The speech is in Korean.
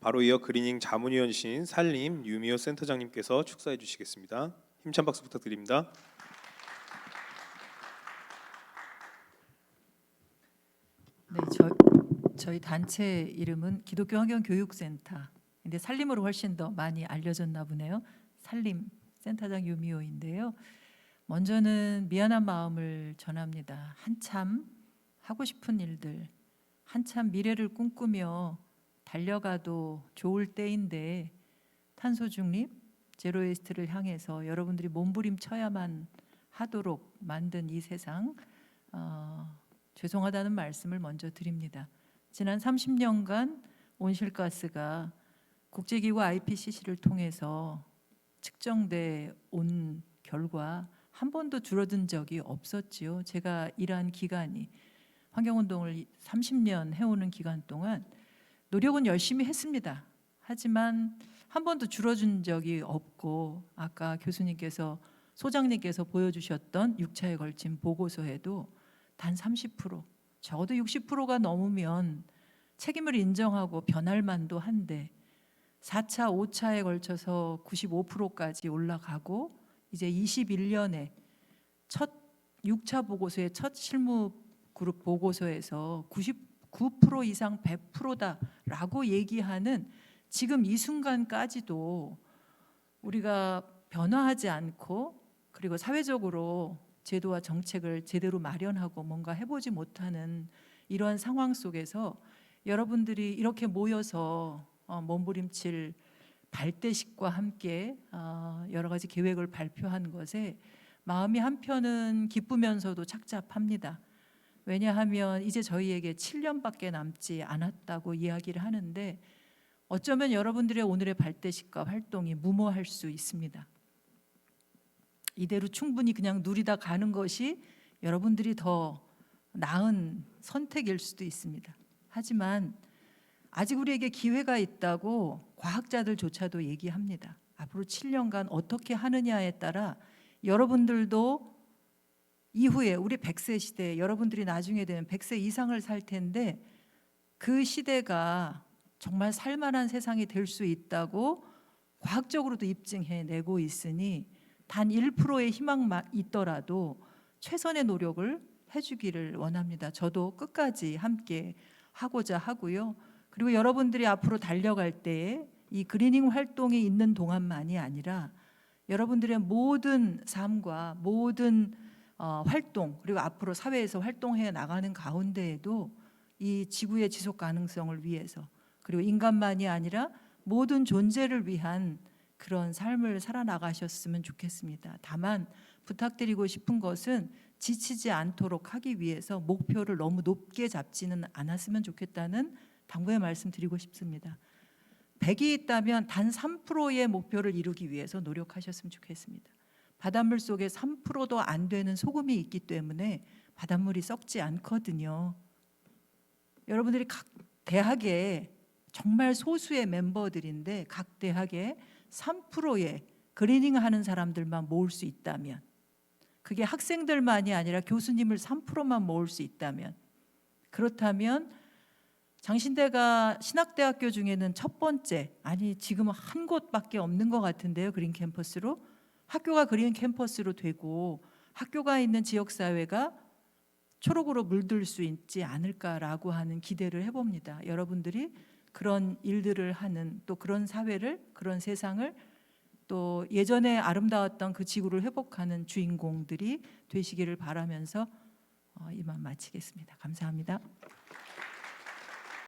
바로 이어 그리닝 자문위원이신 살림 유미호 센터장님께서 축사해 주시겠습니다. 힘찬 박수 부탁드립니다. 네, 저, 저희 단체 이름은 기독교 환경 교육센터. 근데 살림으로 훨씬 더 많이 알려졌나 보네요. 살림 센터장 유미호인데요. 먼저는 미안한 마음을 전합니다. 한참 하고 싶은 일들, 한참 미래를 꿈꾸며 달려가도 좋을 때인데 탄소 중립, 제로 웨이스트를 향해서 여러분들이 몸부림 쳐야만 하도록 만든 이 세상 어, 죄송하다는 말씀을 먼저 드립니다. 지난 30년간 온실가스가 국제기구 IPCC를 통해서 측정돼 온 결과 한 번도 줄어든 적이 없었지요. 제가 일한 기간이 환경운동을 30년 해오는 기간 동안 노력은 열심히 했습니다. 하지만 한 번도 줄어든 적이 없고 아까 교수님께서 소장님께서 보여주셨던 6차에 걸친 보고서에도 단 30% 적어도 60%가 넘으면 책임을 인정하고 변할 만도 한데 4차, 5차에 걸쳐서 95%까지 올라가고 이제 21년에 첫 6차 보고서의 첫 실무 그룹 보고서에서 99% 이상 100%다라고 얘기하는 지금 이 순간까지도 우리가 변화하지 않고 그리고 사회적으로 제도와 정책을 제대로 마련하고 뭔가 해보지 못하는 이러한 상황 속에서 여러분들이 이렇게 모여서 어, 몸부림칠 발대식과 함께 어, 여러 가지 계획을 발표한 것에 마음이 한편은 기쁘면서도 착잡합니다. 왜냐하면 이제 저희에게 7년밖에 남지 않았다고 이야기를 하는데 어쩌면 여러분들의 오늘의 발대식과 활동이 무모할 수 있습니다. 이대로 충분히 그냥 누리다 가는 것이 여러분들이 더 나은 선택일 수도 있습니다. 하지만 아직 우리에게 기회가 있다고 과학자들조차도 얘기합니다. 앞으로 7년간 어떻게 하느냐에 따라 여러분들도 이후에 우리 100세 시대 여러분들이 나중에 되면 100세 이상을 살 텐데 그 시대가 정말 살만한 세상이 될 수 있다고 과학적으로도 입증해 내고 있으니 단 1%의 희망만 있더라도 최선의 노력을 해주기를 원합니다. 저도 끝까지 함께 하고자 하고요. 그리고 여러분들이 앞으로 달려갈 때에 이 그리닝 활동이 있는 동안만이 아니라 여러분들의 모든 삶과 모든 어, 활동 그리고 앞으로 사회에서 활동해 나가는 가운데에도 이 지구의 지속 가능성을 위해서 그리고 인간만이 아니라 모든 존재를 위한 그런 삶을 살아나가셨으면 좋겠습니다. 다만 부탁드리고 싶은 것은 지치지 않도록 하기 위해서 목표를 너무 높게 잡지는 않았으면 좋겠다는 당부의 말씀 드리고 싶습니다. 100이 있다면 단 3%의 목표를 이루기 위해서 노력하셨으면 좋겠습니다. 바닷물 속에 3%도 안 되는 소금이 있기 때문에 바닷물이 썩지 않거든요. 여러분들이 각 대학에 정말 소수의 멤버들인데 각 대학에 3%의 그리닝 하는 사람들만 모을 수 있다면 그게 학생들만이 아니라 교수님을 3%만 모을 수 있다면 그렇다면 장신대가 신학대학교 중에는 첫 번째 아니 지금은 한 곳밖에 없는 것 같은데요 그린 캠퍼스로 학교가 그린 캠퍼스로 되고 학교가 있는 지역 사회가 초록으로 물들 수 있지 않을까라고 하는 기대를 해봅니다. 여러분들이 그런 일들을 하는 또 그런 사회를 그런 세상을 또 예전에 아름다웠던 그 지구를 회복하는 주인공들이 되시기를 바라면서 어, 이만 마치겠습니다. 감사합니다.